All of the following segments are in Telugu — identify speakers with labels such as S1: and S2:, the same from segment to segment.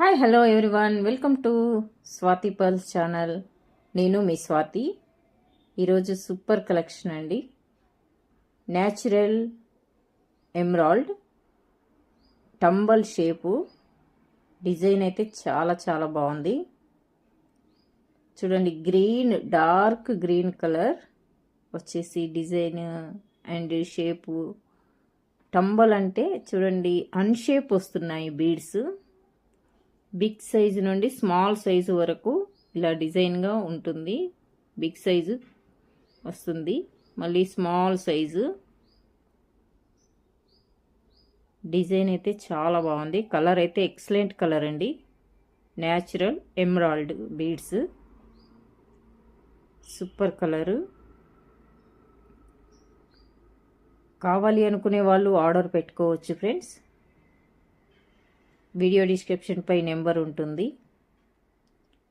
S1: Hi hello everyone welcome to Swathi pearls channel నేను మీ స్వాతి. ఈరోజు సూపర్ కలెక్షన్ అండి. Natural emerald tumble shape design అయితే చాలా చాలా బాగుంది. చూడండి గ్రీన్ డార్క్ గ్రీన్ కలర్ వచ్చేసి డిజైన్ అండ్ షేపు టంబల్ అంటే చూడండి అన్షేప్ వస్తున్నాయి బీడ్స్ బిగ్ సైజు నుండి స్మాల్ సైజు వరకు ఇలా డిజైన్గా ఉంటుంది. బిగ్ సైజు వస్తుంది. మళ్ళీ స్మాల్ సైజు. డిజైన్ అయితే చాలా బాగుంది. కలర్ అయితే ఎక్సలెంట్ కలర్ అండి. Natural emerald beads. Super colour. కావాలి అనుకునే వాళ్ళు ఆర్డర్ పెట్టుకోవచ్చు ఫ్రెండ్స్. వీడియో డిస్క్రిప్షన్ పై నెంబర్ ఉంటుంది.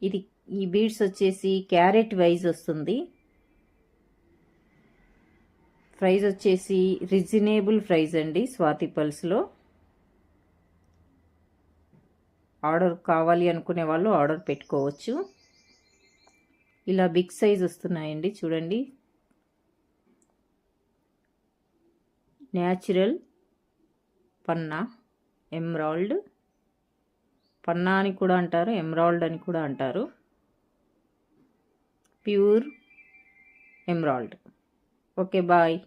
S1: ఇది ఈ బీడ్స్ వచ్చేసి క్యారెట్ వైజ్ వస్తుంది. ప్రైజ్ వచ్చేసి రిజనేబుల్ ప్రైస్ అండి స్వాతి పల్స్లో ఆర్డర్ కావాలి అనుకునే వాళ్ళు ఆర్డర్ పెట్టుకోవచ్చు. ఇలా బిగ్ సైజ్ వస్తున్నాయండి చూడండి. న్యాచురల్ పన్నా ఎమ్రాల్డ్ పన్నా అని కూడా అంటారు ఎమ్రాల్డ్ అని కూడా అంటారు. Pure emerald. Okay bye.